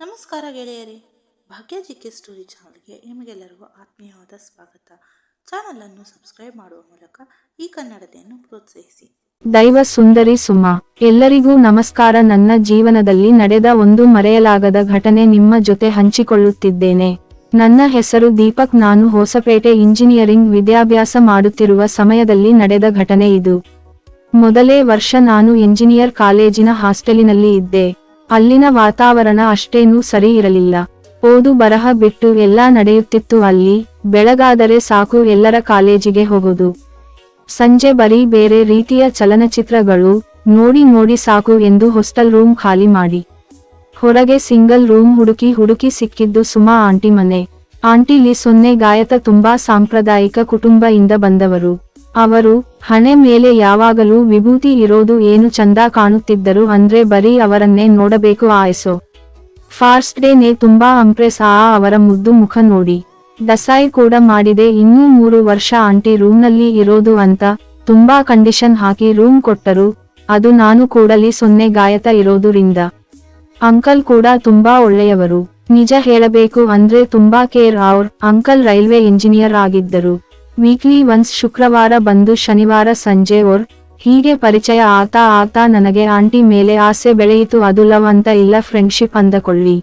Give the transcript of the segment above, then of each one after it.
ನಮಸ್ಕಾರ ಗೆಳೆಯರೇ, ಭಾಗ್ಯ G K story ಚಾನಲ್ಗೆ ನಿಮಗೆಲ್ಲರಿಗೂ ಆತ್ಮೀಯವಾದ ಸ್ವಾಗತ. ಚಾನಲನ್ನು ಸಬ್ಸ್ಕ್ರೈಬ್ ಮಾಡುವ ಮೂಲಕ ಈ ಕನ್ನಡತೆಯನ್ನು ಪ್ರೋತ್ಸಾಹಿಸಿ. ದೈವ ಸುಂದರಿ ಸುಮಾ, ಎಲ್ಲರಿಗೂ ನಮಸ್ಕಾರ. ನನ್ನ ಜೀವನದಲ್ಲಿ ನಡೆದ ಒಂದು ಮರೆಯಲಾಗದ ಘಟನೆ ನಿಮ್ಮ ಜೊತೆ ಹಂಚಿಕೊಳ್ಳುತ್ತಿದ್ದೇನೆ. ನನ್ನ ಹೆಸರು ದೀಪಕ್. ನಾನು ಹೊಸಪೇಟೆ ಇಂಜಿನಿಯರಿಂಗ್ ವಿದ್ಯಾಭ್ಯಾಸ ಮಾಡುತ್ತಿರುವ ಸಮಯದಲ್ಲಿ ನಡೆದ ಘಟನೆ ಇದು. ಮೊದಲೇ ವರ್ಷ ನಾನು ಇಂಜಿನಿಯರ್ ಕಾಲೇಜಿನ ಹಾಸ್ಟೆಲಿನಲ್ಲಿ ಇದ್ದೆ. ಅಲ್ಲಿನ ವಾತಾವರಣ ಅಷ್ಟೇನೂ ಸರಿ ಇರಲಿಲ್ಲ. ಓದು ಬರಹ ಬಿಟ್ಟು ಎಲ್ಲಾ ನಡೆಯುತ್ತಿತ್ತು ಅಲ್ಲಿ, ಬೆಳಗಾದರೆ ಸಾಕು ಎಲ್ಲರ ಕಾಲೇಜಿಗೆ ಹೋಗೋದು. ಸಂಜೆ ಬರೀ ಬೇರೆ ರೀತಿಯ ಚಲನಚಿತ್ರಗಳು, ನೋಡಿ ನೋಡಿ ಸಾಕು ಎಂದು ಹಾಸ್ಟೆಲ್ ರೂಮ್ ಖಾಲಿ ಮಾಡಿ. ಹೊರಗೆ ಸಿಂಗಲ್ ರೂಮ್ ಹುಡುಕಿ ಹುಡುಕಿ ಸಿಕ್ಕಿದ್ದು ಸುಮಾ ಆಂಟಿ ಮನೆ. ಆಂಟಿಲಿ ಸೊನ್ನೆ ಗಾಯತ ತುಂಬಾ ಸಾಂಪ್ರದಾಯಿಕ ಕುಟುಂಬ ಇಂದ ಬಂದವರು. ಅವರು, ಹಣೆ ಮೇಲೆ ಯಾವಾಗಲೂ ವಿಭೂತಿ ಇರೋದು ಏನು ಚಂದ ಕಾಣುತ್ತಿದ್ದರು ಅಂದ್ರೆ ಬರೀ ಅವರನ್ನೇ ನೋಡಬೇಕು ಆಯಸೋ ಫಾಸ್ಟ್ ಡೇ ನೇ ತುಂಬಾ ಅಂಪ್ರೆಸ್ ಆ ಅವರ ಮುದ್ದು ಮುಖ ನೋಡಿ. ದಸಾಯಿ ಕೂಡ ಮಾಡಿದೆ ಇನ್ನೂ ಮೂರು ವರ್ಷ ಆಂಟಿ ರೂಮ್ನಲ್ಲಿ ಇರೋದು ಅಂತ, ತುಂಬಾ ಕಂಡೀಷನ್ ಹಾಕಿ ರೂಮ್ ಕೊಟ್ಟರು, ಅದು ನಾನು ಕೂಡಲಿ ಸೊನ್ನೆ ಗಾಯತ ಇರೋದುರಿಂದ. ಅಂಕಲ್ ಕೂಡ ತುಂಬಾ ಒಳ್ಳೆಯವರು. ನಿಜ ಹೇಳಬೇಕು ಅಂದ್ರೆ ತುಂಬಾ ಕೇರ್ ಅವ್ರ್, ಅಂಕಲ್ ರೈಲ್ವೆ ಇಂಜಿನಿಯರ್ ಆಗಿದ್ದರು. ವೀಕ್ಲಿ ಒನ್ಸ್ ಶುಕ್ರವಾರ ಬಂದು ಶನಿವಾರ ಸಂಜೆ ಓರ್, ಹೀಗೆ ಪರಿಚಯ ಆತ ಆತ ನನಗೆ ಆಂಟಿ ಮೇಲೆ ಆಸೆ ಬೆಳೆಯಿತು, ಅದು ಲವ್ ಅಂತ ಇಲ್ಲ ಫ್ರೆಂಡ್ಶಿಪ್ ಅಂದಕೊಳ್ಳಿ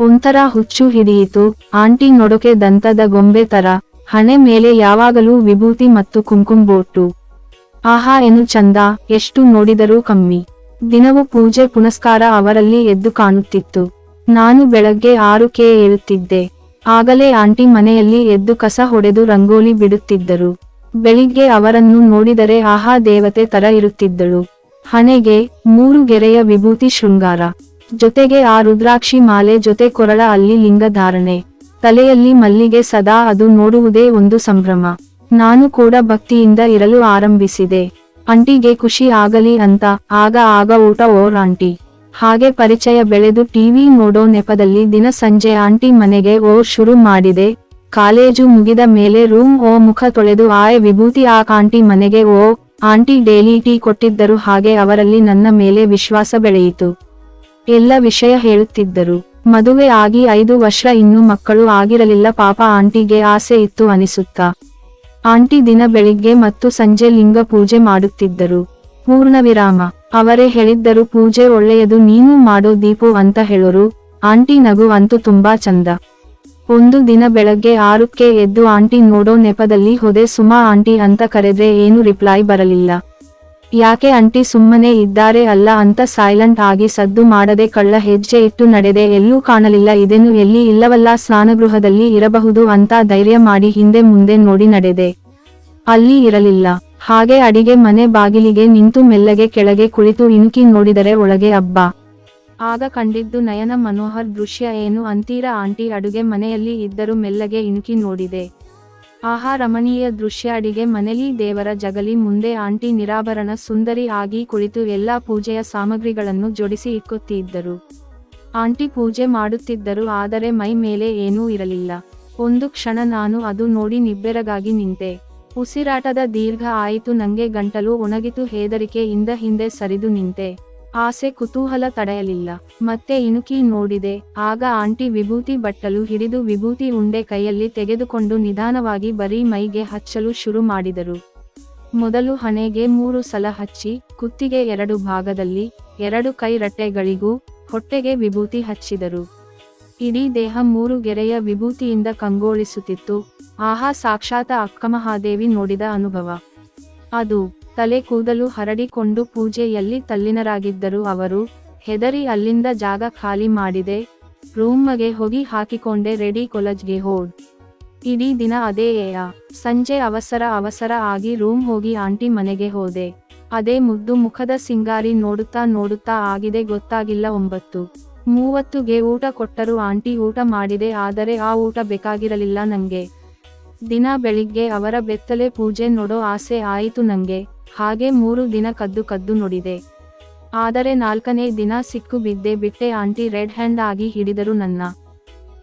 ಒಂಥರ ಹುಚ್ಚು ಹಿಡಿಯಿತು, ಆಂಟಿ ನೊಡಕೆ ದಂತದ ಗೊಂಬೆ ತರ, ಹಣೆ ಮೇಲೆ ಯಾವಾಗಲೂ ವಿಭೂತಿ ಮತ್ತು ಕುಂಕುಂ ಬೋಟು ಆಹಾ, ಏನು ಚಂದ, ಎಷ್ಟು ನೋಡಿದರೂ ಕಮ್ಮಿ. ದಿನವೂ ಪೂಜೆ ಪುನಸ್ಕಾರ ಅವರಲ್ಲಿ ಎದ್ದು ಕಾಣುತ್ತಿತ್ತು. ನಾನು ಬೆಳಗ್ಗೆ ಆರು ಕೆ ಏಳುತ್ತಿದ್ದೆ. ಆಗಲೇ ಆಂಟಿ ಮನೆಯಲ್ಲಿ ಎದ್ದು ಕಸ ಹೊಡೆದು ರಂಗೋಲಿ ಬಿಡುತ್ತಿದ್ದರು. ಬೆಳಿಗ್ಗೆ ಅವರನ್ನು ನೋಡಿದರೆ ಆಹಾ ದೇವತೆ ತರ ಇರುತ್ತಿದ್ದಳು. ಹಣೆಗೆ ಮೂರು ಗೆರೆಯ ವಿಭೂತಿ ಶೃಂಗಾರ. ಜೊತೆಗೆ ಆ ರುದ್ರಾಕ್ಷಿ ಮಾಲೆ ಜೊತೆ ಕೊರಳ ಅಲ್ಲಿ ಲಿಂಗ ಧಾರಣೆ. ತಲೆಯಲ್ಲಿ ಮಲ್ಲಿಗೆ ಸದಾ ಅದು ನೋಡುವುದೇ ಒಂದು ಸಂಭ್ರಮ. ನಾನು ಕೂಡ ಭಕ್ತಿಯಿಂದ ಇರಲು ಆರಂಭಿಸಿದೆ. ಅಂಟಿಗೆ ಖುಷಿ ಆಗಲಿ ಅಂತ ಆಗ ಆಗ ಊಟ ಓರ್ ಆಂಟಿ. ಹಾಗೆ ಪರಿಚಯ ಬೆಳೆದು ಟಿವಿ ನೋಡೋ ನೆಪದಲ್ಲಿ ದಿನ ಸಂಜೆ ಆಂಟಿ ಮನೆಗೆ ಓ ಶುರು ಮಾಡಿದೆ. ಕಾಲೇಜು ಮುಗಿದ ಮೇಲೆ ರೂಮ್ ಓ ಮುಖ ತೊಳೆದು ಆಯ ವಿಭೂತಿ ಆ ಆಂಟಿ ಮನೆಗೆ ಓ, ಆಂಟಿ ಡೇಲಿ ಟೀ ಕೊಟ್ಟಿದ್ದರು ಹಾಗೆ ಅವರಲ್ಲಿ ನನ್ನ ಮೇಲೆ ವಿಶ್ವಾಸ ಬೆಳೆಯಿತು. ಎಲ್ಲ ವಿಷಯ ಹೇಳುತ್ತಿದ್ದರು. ಮದುವೆ ಆಗಿ ಐದು ವರ್ಷ ಇನ್ನು ಮಕ್ಕಳು ಆಗಿರಲಿಲ್ಲ ಪಾಪ ಆಂಟಿಗೆ ಆಸೆ ಇತ್ತು ಅನಿಸುತ್ತಾ. ಆಂಟಿ ದಿನ ಬೆಳಿಗ್ಗೆ ಮತ್ತು ಸಂಜೆ ಲಿಂಗ ಪೂಜೆ ಮಾಡುತ್ತಿದ್ದರು. ಪೂರ್ಣ ವಿರಾಮ ಅವರೇ ಹೇಳಿದ್ದರು, ಪೂಜೆ ಒಳ್ಳೆಯದು, ನೀನು ಮಾಡೋ ದೀಪು ಅಂತ ಹೇಳೋರು. ಆಂಟಿ ನಗು ಅಂತೂ ತುಂಬಾ ಚಂದ. ಒಂದು ದಿನ ಬೆಳಗ್ಗೆ ಆರುಕ್ಕೆ ಎದ್ದು ಆಂಟಿ ನೋಡೋ ನೆಪದಲ್ಲಿ ಹೊದೆ, ಸುಮಾ ಆಂಟಿ ಅಂತ ಕರೆದ್ರೆ ಏನು ರಿಪ್ಲೈ ಬರಲಿಲ್ಲ. ಯಾಕೆ ಆಂಟಿ ಸುಮ್ಮನೆ ಇದ್ದಾರೆ ಅಲ್ಲ ಅಂತ ಸೈಲೆಂಟ್ ಆಗಿ ಸದ್ದು ಮಾಡದೆ ಕಳ್ಳ ಹೆಜ್ಜೆ ಇಟ್ಟು ನಡೆದೆ, ಎಲ್ಲೂ ಕಾಣಲಿಲ್ಲ, ಇದೇನು ಎಲ್ಲಿ ಇಲ್ಲವಲ್ಲ, ಸ್ನಾನಗೃಹದಲ್ಲಿ ಇರಬಹುದು ಅಂತ ಧೈರ್ಯ ಮಾಡಿ ಹಿಂದೆ ಮುಂದೆ ನೋಡಿ ನಡೆದೆ. ಅಲ್ಲಿ ಇರಲಿಲ್ಲ. ಹಾಗೆ ಅಡಿಗೆ ಮನೆ ಬಾಗಿಲಿಗೆ ನಿಂತು ಮೆಲ್ಲಗೆ ಕೆಳಗೆ ಕುಳಿತು ಇಣುಕಿ ನೋಡಿದರೆ ಒಳಗೆ ಹಬ್ಬ ಆಗ ಕಂಡಿದ್ದು ನಯನ ಮನೋಹರ್ ದೃಶ್ಯ ಏನು ಅಂತೀರ ಆಂಟಿ ಅಡುಗೆ ಮನೆಯಲ್ಲಿ ಇದ್ದರೂ ಮೆಲ್ಲಗೆ ಇಣುಕಿ ನೋಡಿದೆ. ಆಹಾ ರಮಣೀಯ ದೃಶ್ಯ ಅಡಿಗೆ ಮನೆಯಲ್ಲಿ ದೇವರ ಜಗಲಿ ಮುಂದೆ ಆಂಟಿ ನಿರಾಭರಣ ಸುಂದರಿ ಆಗಿ ಕುಳಿತು ಎಲ್ಲಾ ಪೂಜೆಯ ಸಾಮಗ್ರಿಗಳನ್ನು ಜೋಡಿಸಿ ಇಕ್ಕುತ್ತಿದ್ದರು. ಆಂಟಿ ಪೂಜೆ ಮಾಡುತ್ತಿದ್ದರು ಆದರೆ ಮೈ ಮೇಲೆ ಏನೂ ಇರಲಿಲ್ಲ. ಒಂದು ಕ್ಷಣ ನಾನು ಅದು ನೋಡಿ ನಿಬ್ಬೆರಗಾಗಿ ನಿಂತೆ. ಉಸಿರಾಟದ ದೀರ್ಘ ಆಯಿತು. ನಂಗೆ ಗಂಟಲು ಒಣಗಿತು. ಇಂದ ಹಿಂದೆ ಸರಿದು ನಿಂತೆ. ಆಸೆ ಕುತೂಹಲ ತಡೆಯಲಿಲ್ಲ. ಮತ್ತೆ ಇಣುಕಿ ನೋಡಿದೆ. ಆಗ ಆಂಟಿ ವಿಭೂತಿ ಬಟ್ಟಲು ಹಿಡಿದು ವಿಭೂತಿ ಉಂಡೆ ಕೈಯಲ್ಲಿ ತೆಗೆದುಕೊಂಡು ನಿಧಾನವಾಗಿ ಬರೀ ಮೈಗೆ ಹಚ್ಚಲು ಶುರು ಮಾಡಿದರು. ಮೊದಲು ಹಣೆಗೆ ಮೂರು ಸಲ ಹಚ್ಚಿ, ಕುತ್ತಿಗೆ ಎರಡು ಭಾಗದಲ್ಲಿ ಎರಡು ಕೈ ರಟ್ಟೆಗಳಿಗೂ ಹೊಟ್ಟೆಗೆ ವಿಭೂತಿ ಹಚ್ಚಿದರು. ಇಡೀ ದೇಹ ಮೂರು ಗೆರೆಯ ವಿಭೂತಿಯಿಂದ ಕಂಗೊಳಿಸುತ್ತಿತ್ತು. ಆಹಾ, ಸಾಕ್ಷಾತ ಅಕ್ಕಮಹಾದೇವಿ ನೋಡಿದ ಅನುಭವ. ಅದು ತಲೆ ಕೂದಲು ಹರಡಿಕೊಂಡು ಪೂಜೆಯಲ್ಲಿ ತಲ್ಲಿನರಾಗಿದ್ದರು ಅವರು ಹೆದರಿ ಅಲ್ಲಿಂದ ಜಾಗ ಖಾಲಿ ಮಾಡಿದೆ. ರೂಮ್ಗೆ ಹೋಗಿ ಹಾಕಿಕೊಂಡೆ, ರೆಡಿ ಕೊಲಜ್ಗೆ ಹೋಡ್. ಇಡೀ ದಿನ ಅದೇ ಏಯ. ಸಂಜೆ ಅವಸರ ಅವಸರ ಆಗಿ ರೂಮ್ ಹೋಗಿ ಆಂಟಿ ಮನೆಗೆ ಹೋದೆ. ಅದೇ ಮುದ್ದು ಮುಖದ ಸಿಂಗಾರಿ ನೋಡುತ್ತಾ ನೋಡುತ್ತಾ ಆಗಿದೆ, ಗೊತ್ತಾಗಿಲ್ಲ ಒಂಬತ್ತು. ಮೂವತ್ತುಗೆ ಊಟ ಕೊಟ್ಟರು ಆಂಟಿ ಊಟ ಮಾಡಿದೆ, ಆದರೆ ಆ ಊಟ ಬೇಕಾಗಿರಲಿಲ್ಲ ನಂಗೆ. ದಿನ ಬೆಳಿಗ್ಗೆ ಅವರ ಬೆತ್ತಲೆ ಪೂಜೆ ನೋಡೋ ಆಸೆ ಆಯಿತು ನಂಗೆ. ಹಾಗೆ ಮೂರು ದಿನ ಕದ್ದು ಕದ್ದು ನೋಡಿದೆ. ಆದರೆ ನಾಲ್ಕನೇ ದಿನ ಸಿಕ್ಕು ಬಿದ್ದೆ, ಬಿಟ್ಟೆ ಆಂಟಿ ರೆಡ್ ಹ್ಯಾಂಡ್ ಆಗಿ ಹಿಡಿದರು ನನ್ನ.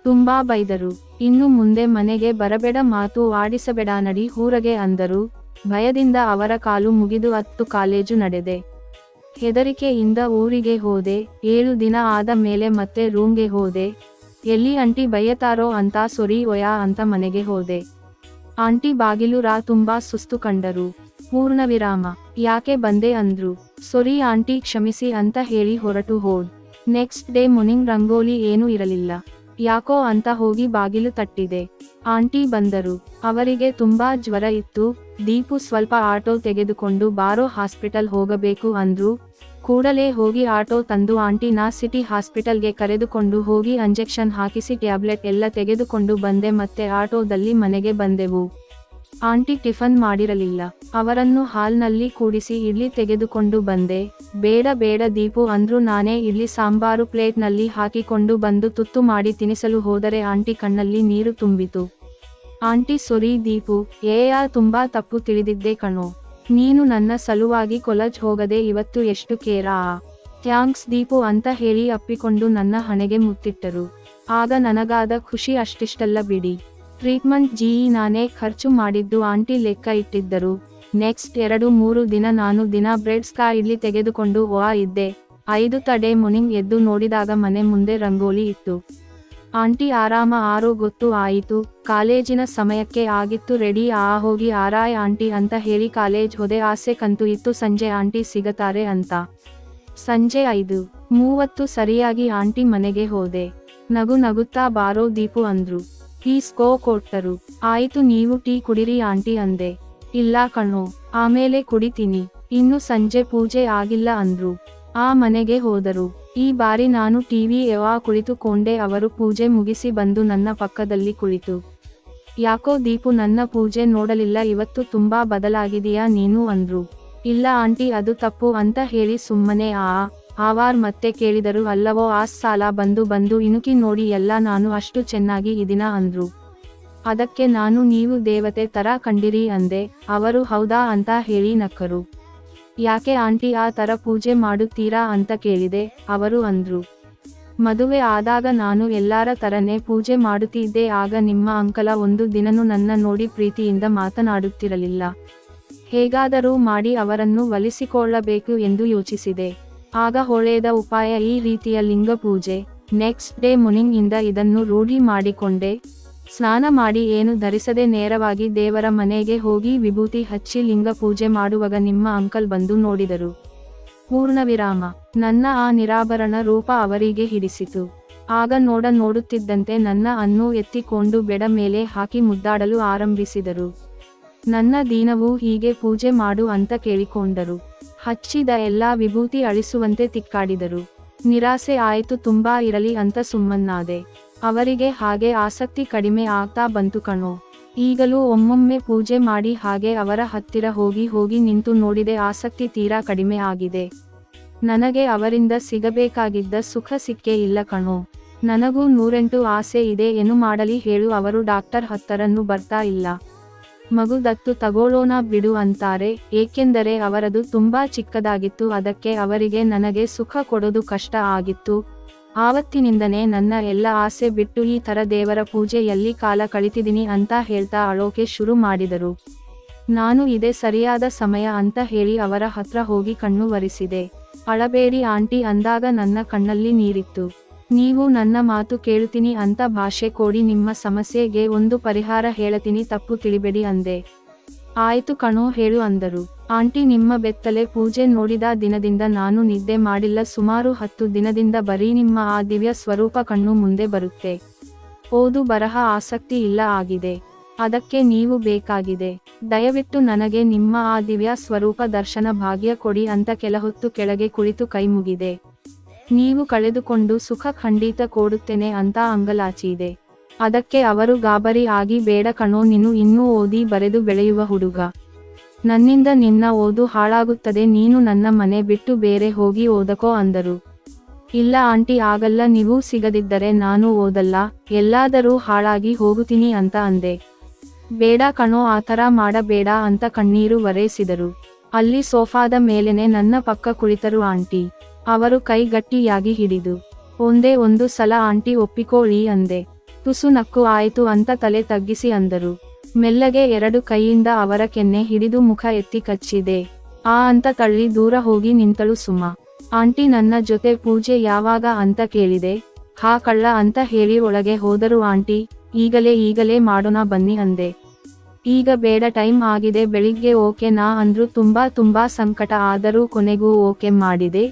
ತುಂಬಾ ಬೈದರು. ಇನ್ನು ಮುಂದೆ ಮನೆಗೆ ಬರಬೇಡ, ಮಾತು ಆಡಿಸಬೇಡ ನಡಿ, ಊರಗೆ ಅಂದರು. ಭಯದಿಂದ ಅವರ ಕಾಲು ಮುಗಿದು ಹತ್ತು ಕಾಲೇಜು ನಡೆದೆ. ಹೆದರಿಕೆಯಿಂದ ಊರಿಗೆ ಹೋದೆ. ಏಳು ದಿನ ಆದ ಮೇಲೆ ಮತ್ತೆ ರೂಮ್ಗೆ ಹೋದೆ. ಎಲ್ಲಿ ಅಂಟಿ ಬೈಯತಾರೋ ಅಂತ ಸೊರಿ ಒಯಾ ಅಂತ ಮನೆಗೆ ಹೋದೆ. ಆಂಟಿ ಬಾಗಿಲು ರಾ ತುಂಬಾ ಸುಸ್ತು ಕಂಡರು. ಪೂರ್ಣ ವಿರಾಮ ಯಾಕೆ ಬಂದೆ ಅಂದ್ರು. ಸೊರಿ ಆಂಟಿ ಕ್ಷಮಿಸಿ ಅಂತ ಹೇಳಿ ಹೊರಟು ಹೋದ್. ನೆಕ್ಸ್ಟ್ ಡೇ ಮುನಿಂಗ್ ರಂಗೋಲಿ ಏನೂ ಇರಲಿಲ್ಲ. ಯಾಕೋ ಅಂತ ಹೋಗಿ ಬಾಗಿಲು ತಟ್ಟಿದೆ. ಆಂಟಿ ಬಂದರು. ಅವರಿಗೆ ತುಂಬಾ ಜ್ವರ ಇತ್ತು. ದೀಪು ಸ್ವಲ್ಪ ಆಟೋ ತೆಗೆದುಕೊಂಡು ಬಾರೋ ಹಾಸ್ಪಿಟಲ್ ಹೋಗಬೇಕು ಅಂದ್ರು. ಕೂಡಲೇ ಹೋಗಿ ಆಟೋ ತಂದು ಆಂಟಿನ ಸಿಟಿ ಹಾಸ್ಪಿಟಲ್ಗೆ ಕರೆದುಕೊಂಡು ಹೋಗಿ ಇಂಜೆಕ್ಷನ್ ಹಾಕಿಸಿ ಟ್ಯಾಬ್ಲೆಟ್ ಎಲ್ಲ ತೆಗೆದುಕೊಂಡು ಬಂದೆ ಮತ್ತೆ ಆಟೋದಲ್ಲಿ ಮನೆಗೆ ಬಂದೆವು. ಆಂಟಿ ಟಿಫನ್ ಮಾಡಿರಲಿಲ್ಲ. ಅವರನ್ನು ಹಾಲ್ನಲ್ಲಿ ಕೂಡಿಸಿ ಇಡ್ಲಿ ತೆಗೆದುಕೊಂಡು ಬಂದೆ. ಬೇಡ ಬೇಡ ದೀಪು ಅಂದ್ರು ನಾನೇ ಇಡ್ಲಿ ಸಾಂಬಾರು ಪ್ಲೇಟ್ನಲ್ಲಿ ಹಾಕಿಕೊಂಡು ಬಂದು ತುತ್ತು ಮಾಡಿ ತಿನಿಸಲು ಹೋದರೆ ಆಂಟಿ ಕಣ್ಣಲ್ಲಿ ನೀರು ತುಂಬಿತು. ಆಂಟಿ, ಸೊರಿ ದೀಪು ಏಯಾ ತುಂಬಾ ತಪ್ಪು ತಿಳಿದಿದ್ದೆ ಕಣೋ. ನೀನು ನನ್ನ ಸಲುವಾಗಿ ಕೊಲಜ್ ಹೋಗದೆ ಇವತ್ತು ಎಷ್ಟು ಕೇರಾ? ಥ್ಯಾಂಕ್ಸ್ ದೀಪು ಅಂತ ಹೇಳಿ ಅಪ್ಪಿಕೊಂಡು ನನ್ನ ಹಣೆಗೆ ಮುತ್ತಿಟ್ಟರು. ಆಗ ನನಗಾದ ಖುಷಿ ಅಷ್ಟಿಷ್ಟಲ್ಲ ಬಿಡಿ. ಟ್ರೀಟ್ಮೆಂಟ್ ಜಿ ನಾನೇ ಖರ್ಚು ಮಾಡಿದ್ದು ಆಂಟಿ ಲೆಕ್ಕ ಇಟ್ಟಿದ್ದರು. ನೆಕ್ಸ್ಟ್ ಎರಡು ಮೂರು ದಿನ ನಾನು ದಿನ ಬ್ರೆಡ್ ಸ್ಕಾ ಇಲ್ಲಿ ತೆಗೆದುಕೊಂಡು ಓ ಇದ್ದೆ. ಐದು ತಡೆ ಮುನಿಂಗ್ ಎದ್ದು ನೋಡಿದಾಗ ಮನೆ ಮುಂದೆ ರಂಗೋಲಿ ಇತ್ತು. ಆಂಟಿ ಆರಾಮ ಆರೋ ಗೊತ್ತು ಆಯಿತು. ಕಾಲೇಜಿನ ಸಮಯಕ್ಕೆ ಆಗಿತ್ತು ರೆಡಿ ಆ ಹೋಗಿ ಆರಾಯ್ ಆಂಟಿ ಅಂತ ಹೇಳಿ ಕಾಲೇಜ್ ಹೋದೆ ಆಸೆ ಕಂತು ಇತ್ತು ಸಂಜೆ ಆಂಟಿ ಸಿಗತಾರೆ ಅಂತ. ಸಂಜೆ ಐದು. ಮೂವತ್ತು ಸರಿಯಾಗಿ ಆಂಟಿ ಮನೆಗೆ ಹೋದೆ. ನಗು ನಗುತ್ತಾ ಬಾರೋ ದೀಪು ಅಂದ್ರು. ಟೀ ಸ್ಕೋ ಕೊಟ್ಟರು. ಆಯಿತು ನೀವು ಟೀ ಕುಡಿರಿ ಆಂಟಿ ಅಂದೆ. ಇಲ್ಲ ಕಣೋ ಆಮೇಲೆ ಕುಡಿತೀನಿ. ಇನ್ನು ಸಂಜೆ ಪೂಜೆ ಆಗಿಲ್ಲ ಅಂದ್ರು. ಆ ಮನೆಗೆ ಹೋದರು. ಈ ಬಾರಿ ನಾನು ಟಿವಿ ಯವಾ ಕುಳಿತುಕೊಂಡೆ ಅವರು ಪೂಜೆ ಮುಗಿಸಿ ಬಂದು ನನ್ನ ಪಕ್ಕದಲ್ಲಿ ಕುಳಿತು. ಯಾಕೋ ದೀಪು ನನ್ನ ಪೂಜೆ ನೋಡಲಿಲ್ಲ, ಇವತ್ತು ತುಂಬಾ ಬದಲಾಗಿದೆಯಾ ನೀನು ಅಂದ್ರು. ಇಲ್ಲ ಆಂಟಿ ಅದು ತಪ್ಪು ಅಂತ ಹೇಳಿ ಸುಮ್ಮನೆ ಆ. ಆವಾರ್ ಮತ್ತೆ ಕೇಳಿದರು, ಅಲ್ಲವೋ, ಆ ಸಾಲ ಬಂದು ಬಂದು ಇಣುಕಿ ನೋಡಿ, ಎಲ್ಲ ನಾನು ಅಷ್ಟು ಚೆನ್ನಾಗಿ ಇದಿನ ಅಂದ್ರು. ಅದಕ್ಕೆ ನಾನು ನೀವು ದೇವತೆ ತರ ಕಂಡಿರಿ ಅಂದೆ. ಅವರು, ಹೌದಾ ಅಂತ ಹೇಳಿ ನಕ್ಕರು. ಯಾಕೆ ಆಂಟಿ, ಆ ತರ ಪೂಜೆ ಮಾಡುತ್ತೀರಾ ಅಂತ ಕೇಳಿದೆ, ಅವರು ಅಂದ್ರು. ಮದುವೆ ಆದಾಗ ನಾನು ಎಲ್ಲಾರ ತರನೇ ಪೂಜೆ ಮಾಡುತ್ತಿದ್ದೆ, ಆಗ ನಿಮ್ಮ ಅಂಕಲ ಒಂದು ದಿನನೂ ನನ್ನ ನೋಡಿ ಪ್ರೀತಿಯಿಂದ ಮಾತನಾಡುತ್ತಿರಲಿಲ್ಲ. ಹೇಗಾದರೂ ಮಾಡಿ ಅವರನ್ನು ಒಲಿಸಿಕೊಳ್ಳಬೇಕು ಎಂದು ಯೋಚಿಸಿದೆ. ಆಗ ಹೊಳೆದ ಉಪಾಯ ಈ ರೀತಿಯ ಲಿಂಗ ಪೂಜೆ. ನೆಕ್ಸ್ಟ್ ಡೇ ಮುನಿಂಗ್ ಇಂದ ಇದನ್ನು ರೂಢಿ ಮಾಡಿಕೊಂಡೆ. ಸ್ನಾನ ಮಾಡಿ ಏನು ಧರಿಸದೆ ನೇರವಾಗಿ ದೇವರ ಮನೆಗೆ ಹೋಗಿ ವಿಭೂತಿ ಹಚ್ಚಿ ಲಿಂಗ ಪೂಜೆ ಮಾಡುವಾಗ ನಿಮ್ಮ ಅಂಕಲ್ ಬಂದು ನೋಡಿದರು. ಪೂರ್ಣ ವಿರಾಮ ನನ್ನ ಆ ನಿರಾಭರಣ ರೂಪ ಅವರಿಗೆ ಹಿಡಿಸಿತು. ಆಗ ನೋಡ ನೋಡುತ್ತಿದ್ದಂತೆ ನನ್ನ ಅನ್ನು ಎತ್ತಿಕೊಂಡು ಬೆಡ ಮೇಲೆ ಹಾಕಿ ಮುದ್ದಾಡಲು ಆರಂಭಿಸಿದರು. ನನ್ನ ದೀನವೂ ಹೀಗೆ ಪೂಜೆ ಮಾಡು ಅಂತ ಕೇಳಿಕೊಂಡರು. ಹಚ್ಚಿದ ಎಲ್ಲಾ ವಿಭೂತಿ ಅಳಿಸುವಂತೆ ತಿಕ್ಕಾಡಿದರು. ನಿರಾಸೆ ಆಯಿತು, ತುಂಬಾ ಇರಲಿ ಅಂತ ಸುಮ್ಮನ್ನಾದೆ ಅವರಿಗೆ ಹಾಗೆ ಆಸಕ್ತಿ ಕಡಿಮೆ ಆಗ್ತಾ ಬಂತು ಕಣೋ. ಈಗಲೂ ಒಮ್ಮೊಮ್ಮೆ ಪೂಜೆ ಮಾಡಿ ಹಾಗೆ ಅವರ ಹತ್ತಿರ ಹೋಗಿ ಹೋಗಿ ನಿಂತು ನೋಡಿದೆ ಆಸಕ್ತಿ ತೀರಾ ಕಡಿಮೆ ಆಗಿದೆ. ನನಗೆ ಅವರಿಂದ ಸಿಗಬೇಕಾಗಿದ್ದ ಸುಖ ಸಿಕ್ಕೇ ಇಲ್ಲ ಕಣೋ. ನನಗೂ ನೂರೆಂಟು ಆಸೆ ಇದೆ, ಏನು ಮಾಡಲಿ ಹೇಳು, ಅವರು ಡಾಕ್ಟರ್ ಹತ್ತರನ್ನು ಬರ್ತಾ ಇಲ್ಲ. ಮಗು ದತ್ತು ತಗೋಳೋಣ ಬಿಡು ಅಂತಾರೆ, ಏಕೆಂದರೆ ಅವರದು ತುಂಬಾ ಚಿಕ್ಕದಾಗಿತ್ತು, ಅದಕ್ಕೆ ಅವರಿಗೆ ನನಗೆ ಸುಖ ಕೊಡೋದು ಕಷ್ಟ ಆಗಿತ್ತು. ಆವತ್ತಿನಿಂದನೇ ನನ್ನ ಎಲ್ಲ ಆಸೆ ಬಿಟ್ಟು ಈ ಥರ ದೇವರ ಪೂಜೆಯಲ್ಲಿ ಕಾಲ ಕಳಿತಿದ್ದೀನಿ ಅಂತ ಹೇಳ್ತಾ ಅಳೋಕೆ ಶುರು ಮಾಡಿದರು. ನಾನು ಇದೇ ಸರಿಯಾದ ಸಮಯ ಅಂತ ಹೇಳಿ ಅವರ ಹತ್ರ ಹೋಗಿ ಕಣ್ಣು ಒರೆಸಿದೆ. ಅಳಬೇಡಿ ಆಂಟಿ ಅಂದಾಗ ನನ್ನ ಕಣ್ಣಲ್ಲಿ ನೀರಿತ್ತು. ನೀವು ನನ್ನ ಮಾತು ಕೇಳುತ್ತೀನಿ ಅಂತ ಭಾಷೆ ಕೊಡಿ, ನಿಮ್ಮ ಸಮಸ್ಯೆಗೆ ಒಂದು ಪರಿಹಾರ ಹೇಳತೀನಿ ತಪ್ಪು ತಿಳಿಬೇಡಿ ಅಂದೆ. ಆಯ್ತು ಕಣೋ, ಹೇಳು ಅಂದರು. ಆಂಟಿ ನಿಮ್ಮ ಬೆತ್ತಲೆ ಪೂಜೆ ನೋಡಿದ ದಿನದಿಂದ ನಾನು ನಿದ್ದೆ ಮಾಡಿಲ್ಲ, ಸುಮಾರು ಹತ್ತು ದಿನದಿಂದ ಬರೀ ನಿಮ್ಮ ಆ ದಿವ್ಯ ಸ್ವರೂಪ ಕಣ್ಣು ಮುಂದೆ ಬರುತ್ತೆ. ಓದು ಬರಹ ಆಸಕ್ತಿ ಇಲ್ಲ ಆಗಿದೆ. ಅದಕ್ಕೆ ನೀವು ಬೇಕಾಗಿದೆ. ದಯವಿಟ್ಟು ನನಗೆ ನಿಮ್ಮ ಆ ದಿವ್ಯ ಸ್ವರೂಪ ದರ್ಶನ ಭಾಗ್ಯ ಕೊಡಿ ಅಂತ ಕೆಲಹೊತ್ತು ಕೆಳಗೆ ಕುಳಿತು ಕೈ ಮುಗಿದೆ. ನೀವು ಕಳೆದುಕೊಂಡು ಸುಖ ಖಂಡಿತ ಕೊಡುತ್ತೇನೆ ಅಂತ ಅಂಗಲಾಚಿದೆ. ಅದಕ್ಕೆ ಅವರು ಗಾಬರಿ ಆಗಿ, ಬೇಡ ಕಣೋ, ನೀನು ಇನ್ನೂ ಓದಿ ಬರೆದು ಬೆಳೆಯುವ ಹುಡುಗ. ನನ್ನಿಂದ ನಿನ್ನ ಓದು ಹಾಳಾಗುತ್ತದೆ, ನೀನು ನನ್ನ ಮನೆ ಬಿಟ್ಟು ಬೇರೆ ಹೋಗಿ ಓದಕೋ, ಅಂದರು. ಇಲ್ಲ ಆಂಟಿ, ಆಗಲ್ಲ, ನೀವು ಸಿಗದಿದ್ದರೆ ನಾನು ಓದಲ್ಲ, ಎಲ್ಲಾದರೂ ಹಾಳಾಗಿ ಹೋಗುತ್ತೀನಿ ಅಂತ ಅಂದೆ. ಬೇಡ ಕಣೋ, ಆ ಥರ ಮಾಡಬೇಡ ಅಂತ ಕಣ್ಣೀರು ಒರೆಸಿದರು. ಅಲ್ಲಿ ಸೋಫಾದ ಮೇಲೆನೆ ನನ್ನ ಪಕ್ಕ ಕುಳಿತರು ಆಂಟಿ. ಅವರು ಕೈ ಗಟ್ಟಿಯಾಗಿ ಹಿಡಿದು, ಒಂದೇ ಒಂದು ಸಲ ಆಂಟಿ ಒಪ್ಪಿಕೊಳ್ಳಿ ಅಂದೆ. ತುಸು ನಕ್ಕು ಆಯಿತು ಅಂತ ತಲೆ ತಗ್ಗಿಸಿ ಅಂದರು. ಮೆಲ್ಲಗೆ ಎರಡು ಕೈಯಿಂದ ಅವರ ಕೆನ್ನೆ ಹಿಡಿದು ಮುಖ ಎತ್ತಿ ಕಚ್ಚಿದೆ. ಆ ಅಂತ ತಳ್ಳಿ ದೂರ ಹೋಗಿ ನಿಂತಳು ಸುಮ. ಆಂಟಿ ನನ್ನ ಜೊತೆ ಪೂಜೆ ಯಾವಾಗ ಅಂತ ಕೇಳಿದೆ. ಹಾ ಕಳ್ಳ ಅಂತ ಹೇಳಿ ಒಳಗೆ ಹೋದರು ಆಂಟಿ. ಈಗಲೇ ಈಗಲೇ ಮಾಡೋಣ ಬನ್ನಿ ಅಂದೆ. ಈಗ ಬೇಡ ಟೈಮ್ ಆಗಿದೆ ಬೆಳಿಗ್ಗೆ ಓಕೆ ನಾ ಅಂದ್ರು ತುಂಬಾ ತುಂಬಾ ಸಂಕಟ ಆದರೂ ಕೊನೆಗೂ ಓಕೆ ಮಾಡಿದೆ.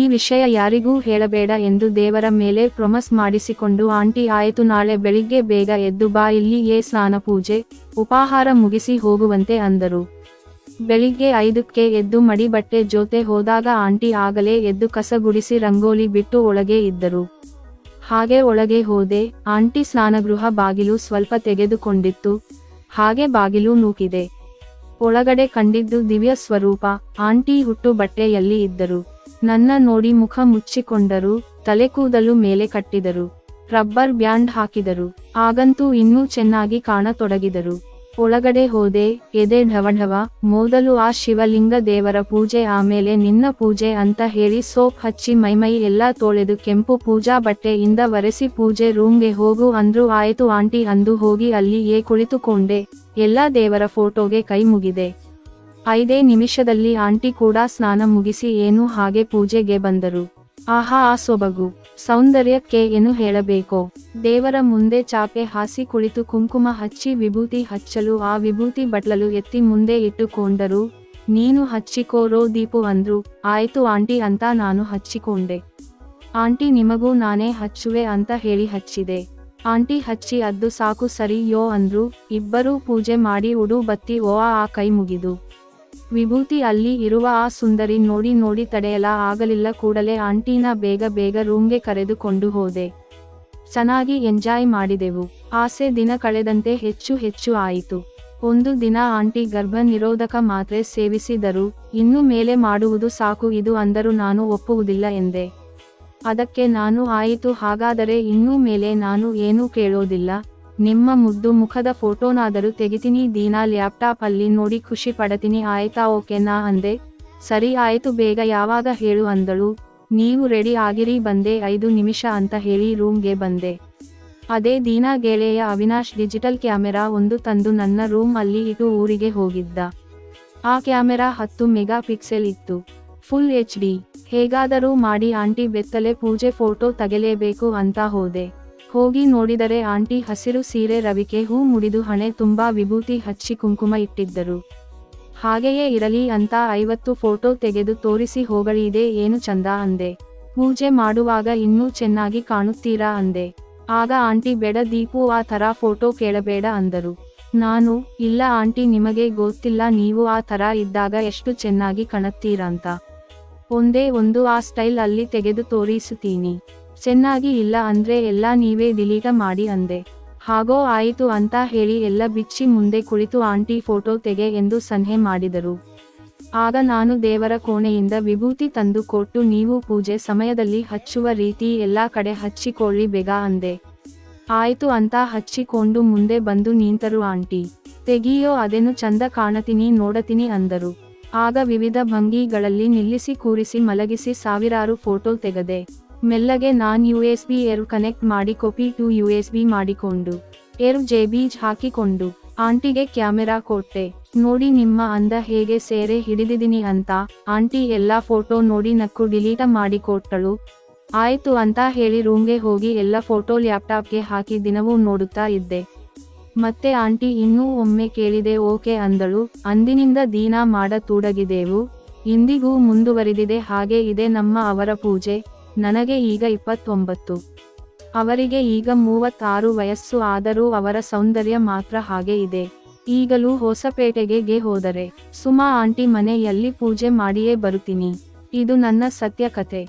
ಈ ವಿಷಯ ಯಾರಿಗೂ ಹೇಳಬೇಡ ಎಂದು ದೇವರ ಮೇಲೆ ಪ್ರೊಮಸ್ ಮಾಡಿಸಿಕೊಂಡು ಆಂಟಿ ಆಯಿತು, ನಾಳೆ ಬೆಳಿಗ್ಗೆ ಬೇಗ ಎದ್ದು ಬಾ, ಇಲ್ಲಿ ಏ ಸ್ನಾನ ಪೂಜೆ, ಉಪಾಹಾರ ಮುಗಿಸಿ ಹೋಗುವಂತೆ ಅಂದರು. ಬೆಳಿಗ್ಗೆ ಐದಕ್ಕೆ ಎದ್ದು ಮಡಿ ಬಟ್ಟೆ ಜೊತೆ ಹೋದಾಗ ಆಂಟಿ ಆಗಲೇ ಎದ್ದು ಕಸ ಗುಡಿಸಿ ರಂಗೋಲಿ ಬಿಟ್ಟು ಒಳಗೆ ಇದ್ದರು. ಹಾಗೆ ಒಳಗೆ ಹೋದೆ, ಆಂಟಿ ಸ್ನಾನಗೃಹ ಬಾಗಿಲು ಸ್ವಲ್ಪ ತೆಗೆದುಕೊಂಡಿತ್ತು, ಹಾಗೆ ಬಾಗಿಲು ನೂಕಿದೆ. ಒಳಗಡೆ ಕಂಡಿದ್ದು ದಿವ್ಯ ಸ್ವರೂಪ, ಆಂಟಿ ಹುಟ್ಟು ಬಟ್ಟೆಯಲ್ಲಿ ಇದ್ದರು. ನನ್ನ ನೋಡಿ ಮುಖ ಮುಚ್ಚಿಕೊಂಡರು ತಲೆ ಕೂದಲು ಮೇಲೆ ಕಟ್ಟಿದರು, ರಬ್ಬರ್ ಬ್ಯಾಂಡ್ ಹಾಕಿದರು, ಆಗಂತೂ ಇನ್ನೂ ಚೆನ್ನಾಗಿ ಕಾಣತೊಡಗಿದರು. ಒಳಗಡೆ ಹೋದೆ, ಎದೆ ಢವಢವ, ಮೊದಲು ಆ ಶಿವಲಿಂಗ ದೇವರ ಪೂಜೆ, ಆಮೇಲೆ ನಿನ್ನ ಪೂಜೆ ಅಂತ ಹೇಳಿ ಸೋಪ್ ಹಚ್ಚಿ ಮೈಮೈ ಎಲ್ಲಾ ತೊಳೆದು ಕೆಂಪು ಪೂಜಾ ಬಟ್ಟೆಯಿಂದ ಒರೆಸಿ ಪೂಜೆ ರೂಮ್ಗೆ ಹೋಗು ಅಂದ್ರು ಆಯ್ತು ಆಂಟಿ ಅಂದು ಹೋಗಿ ಅಲ್ಲಿಯೇ ಕುಳಿತುಕೊಂಡೆ, ಎಲ್ಲಾ ದೇವರ ಫೋಟೋಗೆ ಕೈ ಮುಗಿದೆ. ಐದೇ ನಿಮಿಷದಲ್ಲಿ ಆಂಟಿ ಕೂಡ ಸ್ನಾನ ಮುಗಿಸಿ ಏನು ಹಾಗೆ ಪೂಜೆಗೆ ಬಂದರು. ಆಹಾ, ಆ ಸೊಬಗು. ಸೌಂದರ್ಯಕ್ಕೆ ಏನು ಹೇಳಬೇಕೋ. ದೇವರ ಮುಂದೆ ಚಾಪೆ ಹಾಸಿ ಕುಳಿತು ಕುಂಕುಮ ಹಚ್ಚಿ ವಿಭೂತಿ ಹಚ್ಚಲು, ಆ ವಿಭೂತಿ ಬಟ್ಲಲು ಎತ್ತಿ ಮುಂದೆ ಇಟ್ಟುಕೊಂಡರು. ನೀನು ಹಚ್ಚಿಕೋರೋ ದೀಪು ಅಂದ್ರು. ಆಯ್ತು ಆಂಟಿ ಅಂತ ನಾನು ಹಚ್ಚಿಕೊಂಡೆ. ಆಂಟಿ, ನಿಮಗೂ ನಾನೇ ಹಚ್ಚುವೆ ಅಂತ ಹೇಳಿ ಹಚ್ಚಿದೆ. ಆಂಟಿ ಹಚ್ಚಿ ಅದ್ದು ಸಾಕು ಸರಿ ಯೋ ಅಂದ್ರು. ಇಬ್ಬರೂ ಪೂಜೆ ಮಾಡಿ ಉಡು ಬತ್ತಿ ಓ ಆ ಕೈ ಮುಗಿದು. ವಿಭೂತಿ ಅಲ್ಲಿ ಇರುವ ಆ ಸುಂದರಿ ನೋಡಿ ನೋಡಿ ತಡೆಯಲ ಆಗಲಿಲ್ಲ. ಕೂಡಲೇ ಆಂಟೀನ ಬೇಗ ಬೇಗ ರೂಮ್ಗೆ ಕರೆದುಕೊಂಡು ಹೋದೆ. ಚೆನ್ನಾಗಿ ಎಂಜಾಯ್ ಮಾಡಿದೆವು. ಆಸೆ ದಿನ ಕಳೆದಂತೆ ಹೆಚ್ಚು ಹೆಚ್ಚು ಆಯಿತು. ಒಂದು ದಿನ ಆಂಟಿ ಗರ್ಭ ನಿರೋಧಕ ಮಾತ್ರೆ ಸೇವಿಸಿದರು. ಇನ್ನು ಮೇಲೆ ಮಾಡುವುದು ಸಾಕು. ಇದು ಅಂದರು ನಾನು ಒಪ್ಪುವುದಿಲ್ಲ ಎಂದೆ. ಅದಕ್ಕೆ ನಾನು ಆಯಿತು. ಹಾಗಾದರೆ ಇನ್ನೂ ಮೇಲೆ ನಾನು ಏನೂ ಕೇಳೋದಿಲ್ಲ. ನಿಮ್ಮ ಮುದ್ದು ಮುಖದ ಫೋಟೋನಾದರೂ ತೆಗಿತೀನಿ, ದೀನಾ ಲ್ಯಾಪ್ಟಾಪ್ ಅಲ್ಲಿ ನೋಡಿ ಖುಷಿ ಪಡತೀನಿ. ಆಯ್ತಾ ಓಕೆನಾ ಅಂದೆ. ಸರಿ, ಆಯಿತು, ಬೇಗ ಯಾವಾಗ ಹೇಳು ಅಂದಳು. ನೀವು ರೆಡಿ ಆಗಿರಿ, ಬಂದೆ, ಐದು ನಿಮಿಷ ಅಂತ ಹೇಳಿ ರೂಮ್ಗೆ ಬಂದೆ. ಅದೇ ದೀನಾ ಗೆಳೆಯ ಅವಿನಾಶ್ ಡಿಜಿಟಲ್ ಕ್ಯಾಮೆರಾ ಒಂದು ತಂದು ನನ್ನ ರೂಮ್ ಅಲ್ಲಿ ಇಟ್ಟು ಊರಿಗೆ ಹೋಗಿದ್ದ. ಆ ಕ್ಯಾಮೆರಾ ಹತ್ತು ಮೆಗಾ ಪಿಕ್ಸೆಲ್ ಇತ್ತು. Full H D. ಹೇಗಾದರೂ ಮಾಡಿ, ಆಂಟಿ ಬೆತ್ತಲೆ ಪೂಜೆ ಫೋಟೋ ತೆಗೆಲೇಬೇಕು ಅಂತ ಹೋದೆ. ಹೋಗಿ ನೋಡಿದರೆ ಆಂಟಿ ಹಸಿರು ಸೀರೆ ರವಿಕೆ ಹೂ ಮುಡಿದು ಹಣೆ ತುಂಬಾ ವಿಭೂತಿ ಹಚ್ಚಿ ಕುಂಕುಮ ಇಟ್ಟಿದ್ದರು. ಹಾಗೆಯೇ ಇರಲಿ ಅಂತ ಐವತ್ತು ಫೋಟೋ ತೆಗೆದು ತೋರಿಸಿ ಹೋಗಳಿದೆ ಏನು ಚಂದ ಅಂದೆ. ಪೂಜೆ ಮಾಡುವಾಗ ಇನ್ನೂ ಚೆನ್ನಾಗಿ ಕಾಣುತ್ತೀರಾ ಅಂದೆ. ಆಗ ಆಂಟಿ, ಬೇಡ ದೀಪು, ಆ ಥರ ಫೋಟೋ ಕೇಳಬೇಡ ಅಂದರು. ನಾನು, ಇಲ್ಲ ಆಂಟಿ, ನಿಮಗೆ ಗೊತ್ತಿಲ್ಲ, ನೀವು ಆ ಥರ ಇದ್ದಾಗ ಎಷ್ಟು ಚೆನ್ನಾಗಿ ಕಾಣುತ್ತೀರಂತ ಒಂದೇ ಒಂದು ಆ ಸ್ಟೈಲ್ ಅಲ್ಲಿ ತೆಗೆದು ತೋರಿಸುತ್ತೀನಿ. ಚೆನ್ನಾಗಿ ಇಲ್ಲ ಅಂದ್ರೆ ಎಲ್ಲ ನೀವೇ ಡಿಲೀಟ ಮಾಡಿ ಅಂದೆ. ಹಾಗೋ, ಆಯಿತು ಅಂತ ಹೇಳಿ ಎಲ್ಲ ಬಿಚ್ಚಿ ಮುಂದೆ ಕುಳಿತು ಆಂಟಿ ಫೋಟೋ ತೆಗೆ ಎಂದು ಸನ್ಹೆ ಮಾಡಿದರು. ಆಗ ನಾನು ದೇವರ ಕೋಣೆಯಿಂದ ವಿಭೂತಿ ತಂದು ಕೊಟ್ಟು ನೀವು ಪೂಜೆ ಸಮಯದಲ್ಲಿ ಹಚ್ಚುವ ರೀತಿ ಎಲ್ಲಾ ಕಡೆ ಹಚ್ಚಿಕೊಳ್ಳಿ ಬೇಗ ಅಂದೆ. ಆಯ್ತು ಅಂತ ಹಚ್ಚಿಕೊಂಡು ಮುಂದೆ ಬಂದು ನಿಂತರು ಆಂಟಿ. ತೆಗಿಯೋ ಅದೇನು ಚಂದ ಕಾಣತೀನಿ, ನೋಡತೀನಿ ಅಂದರು. ಆಗ ವಿವಿಧ ಭಂಗಿಗಳಲ್ಲಿ ನಿಲ್ಲಿಸಿ ಕೂರಿಸಿ ಮಲಗಿಸಿ ಸಾವಿರಾರು ಫೋಟೋ ತೆಗೆದೆ. ಮೆಲ್ಲಗೆ ನಾನ್ ಯು ಎಸ್ ಬಿ ಎರ್ ಕನೆಕ್ಟ್ ಮಾಡಿ copy to U S B ಮಾಡಿಕೊಂಡು ಎರಡು ಜೆ ಬೀಜ್ ಹಾಕಿಕೊಂಡು, ಆಂಟಿಗೆ ಕ್ಯಾಮೆರಾ ಕೊಟ್ಟೆ. ನೋಡಿ ನಿಮ್ಮ ಅಂದ ಹೇಗೆ ಸೇರೆ ಹಿಡಿದಿದ್ದೀನಿ ಅಂತ, ಆಂಟಿ ಎಲ್ಲಾ ಫೋಟೋ ನೋಡಿ ನಕ್ಕು ಡಿಲೀಟ ಮಾಡಿಕೊಟ್ಟಳು ಆಯ್ತು ಅಂತ ಹೇಳಿ ರೂಮ್ಗೆ ಹೋಗಿ ಎಲ್ಲ ಫೋಟೋ ಲ್ಯಾಪ್ಟಾಪ್ಗೆ ಹಾಕಿ ದಿನವೂ ನೋಡುತ್ತಾ ಇದ್ದೆ. ಮತ್ತೆ ಆಂಟಿ ಇನ್ನೂ ಒಮ್ಮೆ ಕೇಳಿದೆ, ಓಕೆ ಅಂದಳು. ಅಂದಿನಿಂದ ದೀನಾ ಮಾಡ ತೂಡಗಿದೆವು. ಇಂದಿಗೂ ಮುಂದುವರಿದಿದೆ, ಹಾಗೆ ಇದೆ ನಮ್ಮ ಅವರ ಪೂಜೆ. ನನಗೆ ಈಗ ಇಪ್ಪತ್ತೊಂಬತ್ತು. ಅವರಿಗೆ ಈಗ ಮೂವತ್ತಾರು ವಯಸ್ಸು, ಆದರೂ ಅವರ ಸೌಂದರ್ಯ ಮಾತ್ರ ಹಾಗೆ ಇದೆ. ಈಗಲೂ ಹೊಸಪೇಟೆಗೆ ಹೋದರೆ. ಸುಮಾ ಆಂಟಿ ಮನೆಯಲ್ಲಿ ಪೂಜೆ ಮಾಡಿಯೇ ಬರುತ್ತೀನಿ. ಇದು ನನ್ನ ಸತ್ಯ ಕತೆ